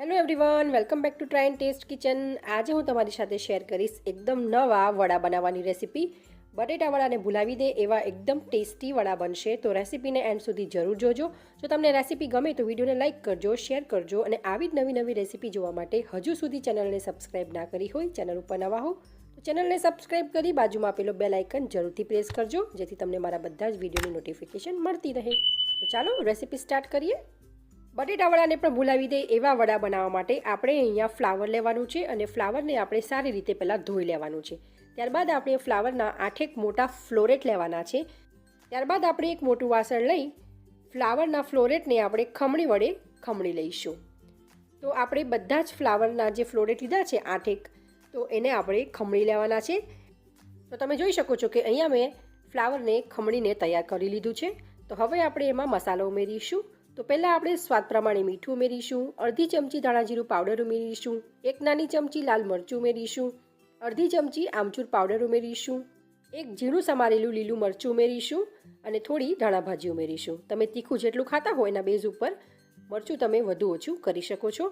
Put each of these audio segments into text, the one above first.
Hello everyone welcome back to try and taste kitchen આજે હું તમારી સાથે શેર કરીશ એકદમ નવા વડા બનાવવાની રેસીપી બટેટા વડાને ભૂલાવી દે એવા એકદમ ટેસ્ટી વડા બનશે. તો રેસીપીને એન્ડ સુધી જરૂર જોજો. જો તમને રેસીપી ગમે તો વિડીયોને લાઇક કરજો શેર કરજો અને આવી જ નવી નવી રેસીપી જોવા માટે હજુ સુધી ચેનલને સબસ્ક્રાઇબ ના કરી હોય ચેનલ ઉપર નવા હો, તો ચેનલને સબસ્ક્રાઇબ કરી બાજુમાં આપેલો બેલ આઇકન જરૂરથી પ્રેસ કરજો, જેથી તમને મારા બધા જ વિડીયોની નોટિફિકેશન મળતી રહે. તો ચાલો રેસીપી સ્ટાર્ટ કરીએ. બટેટા વડાને પણ ભૂલાવી દે એવા વડા બનાવવા માટે આપણે અહીંયા ફ્લાવર લેવાનું છે અને ફ્લાવરને આપણે સારી રીતે પહેલાં ધોઈ લેવાનું છે. ત્યારબાદ આપણે ફ્લાવરના આઠેક મોટા ફ્લોરેટ લેવાના છે. ત્યારબાદ આપણે એક મોટું વાસણ લઈ ફ્લાવરના ફ્લોરેટને આપણે ખમણી વડે ખમણી લઈશું. તો આપણે બધા જ ફ્લાવરના જે ફ્લોરેટ લીધા છે આઠેક, તો એને આપણે ખમણી લેવાના છે. તો તમે જોઈ શકો છો કે અહીંયા મેં ફ્લાવરને ખમણીને તૈયાર કરી લીધું છે. તો હવે આપણે એમાં મસાલો ઉમેરીશું. તો પહેલાં આપણે સ્વાદ પ્રમાણે મીઠું ઉમેરીશું, અડધી ચમચી ધાણાજીરું પાવડર ઉમેરીશું, એક નાની ચમચી લાલ મરચું ઉમેરીશું, અડધી ચમચી આમચૂર પાવડર ઉમેરીશું, એક ઝીણું સમારેલું લીલું મરચું ઉમેરીશું અને થોડી ધાણા ભાજી ઉમેરીશું. તમે તીખું જેટલું ખાતા હોય એના બેઝ ઉપર મરચું તમે વધુ ઓછું કરી શકો છો.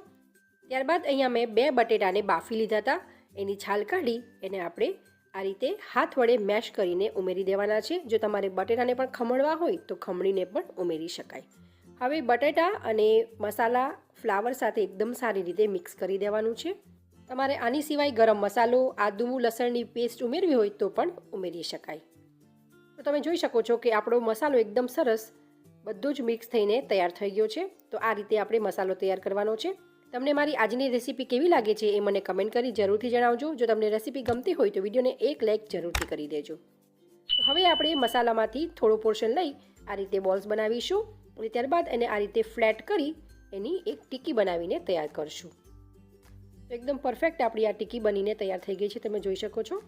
ત્યારબાદ અહીંયા મેં બે બટેટાને બાફી લીધા હતા. એની છાલ કાઢી એને આપણે આ રીતે હાથ વડે મેશ કરીને ઉમેરી દેવાના છે. જો તમારે બટેટાને પણ ખમણવા હોય તો ખમણીને પણ ઉમેરી શકાય. હવે બટેટા અને મસાલા ફ્લાવર સાથે એકદમ સારી રીતે મિક્સ કરી દેવાનું છે. તમારે આની સિવાય ગરમ મસાલો, આદુ, લસણની પેસ્ટ ઉમેરવી હોય તો પણ ઉમેરી શકાય. તો તમે જોઈ શકો છો કે આપણો મસાલો એકદમ સરસ બધો જ મિક્સ થઈને તૈયાર થઈ ગયો છે. તો આ રીતે આપણે મસાલો તૈયાર કરવાનો છે. તમને મારી આજની રેસીપી કેવી લાગે છે એ મને કમેન્ટ કરી જરૂરથી જણાવજો. જો તમને રેસીપી ગમતી હોય તો વિડીયોને એક લાઇક જરૂરથી કરી દેજો. હવે આપણે મસાલામાંથી થોડો પોર્શન લઈ આ રીતે બોલ્સ બનાવીશું. અને ત્યારબાદ એને આ રીતે ફ્લેટ કરી એની એક ટીકી બનાવીને તૈયાર કરશું. એકદમ પરફેક્ટ આપણી આ ટીકી બનીને તૈયાર થઈ ગઈ છે, તમે જોઈ શકો છો.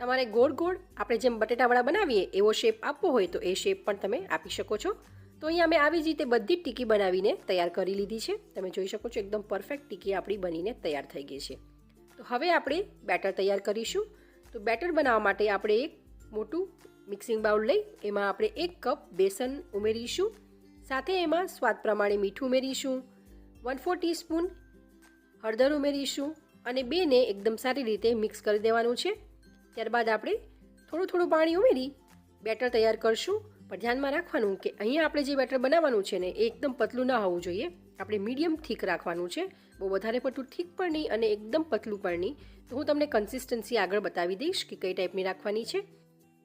તમારે ગોળ ગોળ આપણે જેમ બટેટાવડા બનાવીએ, એવો શેપ આપવો હોય તો એ શેપ પણ તમે આપી શકો છો. તો અહીંયા મેં આવી જ રીતે બધી જ ટીકી બનાવીને તૈયાર કરી લીધી છે. તમે જોઈ શકો છો એકદમ પરફેક્ટ ટીકી આપણી બનીને તૈયાર થઈ ગઈ છે. તો હવે આપણે બેટર તૈયાર કરીશું. તો બેટર બનાવવા માટે આપણે એક મોટું મિક્સિંગ બાઉલ લઈ, એમાં આપણે એક કપ બેસન ઉમેરીશું. સાથે એમાં સ્વાદ પ્રમાણે મીઠું ઉમેરીશું વન ફોર ટીસ્પૂન હળદર ઉમેરીશું અને બેને એકદમ સારી રીતે મિક્સ કરી દેવાનું છે. ત્યારબાદ આપણે થોડું થોડું પાણી ઉમેરી બેટર તૈયાર કરશું. પણ ધ્યાનમાં રાખવાનું કે અહીંયા આપણે જે બેટર બનાવવાનું છે ને એ એકદમ પતલું ના હોવું જોઈએ. આપણે મીડિયમ થીક રાખવાનું છે. બહુ વધારે પડતું થીક પણ નહીં અને એકદમ પતલું પણ નહીં. તો હું તમને કન્સિસ્ટન્સી આગળ બતાવી દઈશ કે કઈ ટાઈપની રાખવાની છે.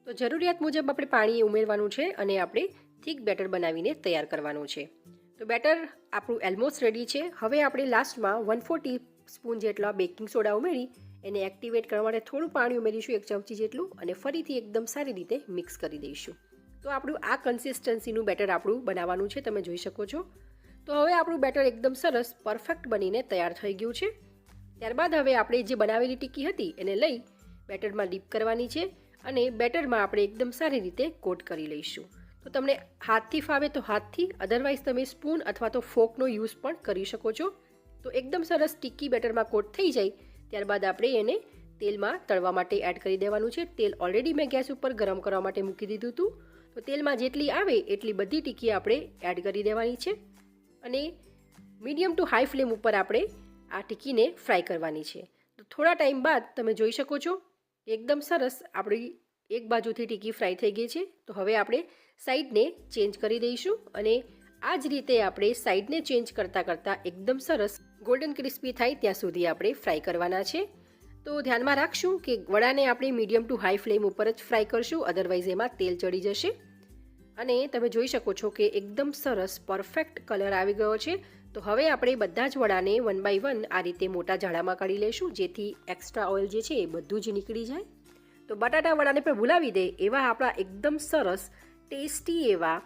તો જરૂરિયાત મુજબ આપણે પાણી ઉમેરવાનું છે અને આપણે થીક બેટર બનાવીને તૈયાર કરવાનું છે. તો બેટર આપણું એલમોસ્ટ રેડી છે. હવે આપણે લાસ્ટમાં વન ફોર સ્પૂન જેટલા બેકિંગ સોડા ઉમેરી, એને એક્ટિવેટ કરવા માટે થોડું પાણી ઉમેરીશું, એક ચમચી જેટલું, અને ફરીથી એકદમ સારી રીતે મિક્સ કરી દઈશું. તો આપણું આ કન્સિસ્ટન્સીનું બેટર આપણું બનાવવાનું છે, તમે જોઈ શકો છો. તો હવે આપણું બેટર એકદમ સરસ પરફેક્ટ બનીને તૈયાર થઈ ગયું છે. ત્યારબાદ હવે આપણે જે બનાવેલી ટીકી હતી, એને લઈ બેટરમાં ડીપ કરવાની છે, અને બેટરમાં આપણે એકદમ સારી રીતે કોટ કરી લઈશું. તો તમને હાથથી ફાવે તો હાથથી અધરવાઇઝ તમે સ્પૂન અથવા તો ફોકનો યુઝ પણ કરી શકો છો. તો એકદમ સરસ ટીકી બેટરમાં કોટ થઈ જાય, ત્યારબાદ આપણે એને તેલમાં તળવા માટે એડ કરી દેવાનું છે. તેલ ઓલરેડી મેં ગેસ ઉપર ગરમ કરવા માટે મૂકી દીધું હતું. તો તેલમાં જેટલી આવે એટલી બધી ટીકી આપણે એડ કરી દેવાની છે. અને મીડિયમ ટુ હાઈ ફ્લેમ ઉપર આપણે આ ટીકીને ફ્રાય કરવાની છે. તો થોડા ટાઈમ બાદ તમે જોઈ શકો છો, એકદમ સરસ આપણી એક બાજુથી ટીકી ફ્રાય થઈ ગઈ છે. તો હવે આપણે સાઈડને ચેન્જ કરી દઈશું અને આ જ રીતે આપણે સાઈડને ચેન્જ કરતાં કરતાં એકદમ સરસ ગોલ્ડન ક્રિસ્પી થાય ત્યાં સુધી આપણે ફ્રાય કરવાના છે. તો ધ્યાનમાં રાખશું કે વડાને આપણે મીડિયમ ટુ હાઈ ફ્લેમ ઉપર જ ફ્રાય કરશું અધરવાઇઝ એમાં તેલ ચડી જશે. અને તમે જોઈ શકો છો કે એકદમ સરસ પરફેક્ટ કલર આવી ગયો છે. તો હવે આપણે બધા જ વડાને વન બાય વન આ રીતે મોટા જાડામાં કાઢી લઈશું જેથી એક્સ્ટ્રા ઓઇલ જે છે એ બધું જ નીકળી જાય. તો બટાટા વડાને પણ ભૂલાવી દે, એવા આપણા એકદમ સરસ ટેસ્ટી એવા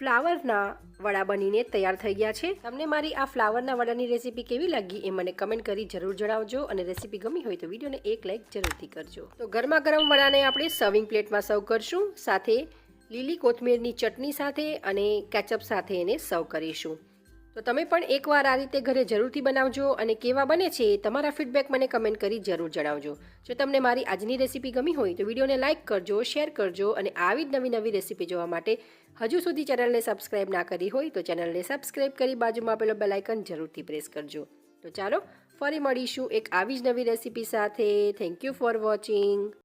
ફ્લાવરના વડા બનીને તૈયાર થઈ ગયા છે. તમને મારી આ ફ્લાવરના વડાની રેસીપી કેવી લાગી એ મને કમેન્ટ કરી જરૂર જણાવજો અને રેસીપી ગમી હોય તો વિડીયોને એક લાઇક જરૂરથી કરજો. તો ગરમા ગરમ વડાને આપણે સર્વિંગ પ્લેટમાં સર્વ કરશું, સાથે લીલી કોથમીરની ચટણી સાથે અને કેચઅપ સાથે એને સર્વ કરીશું. તો તમે પણ એકવાર આ રીતે ઘરે જરૂરથી બનાવજો અને કેવા બને છે તમારા ફીડબેક મને કમેન્ટ કરી જરૂર જણાવજો. જો તમને મારી આજની રેસીપી ગમી હોય તો વિડીયોને લાઇક કરજો શેર કરજો અને આવી જ નવી નવી રેસીપી જોવા માટે હજુ સુધી ચેનલને સબસ્ક્રાઇબ ના કરી હોય તો ચેનલને સબસ્ક્રાઇબ કરી બાજુમાં આપેલો બેલાઇકન જરૂરથી પ્રેસ કરજો. તો ચાલો ફરી મળીશું એક આવી જ નવી રેસીપી સાથે. Thank you for watching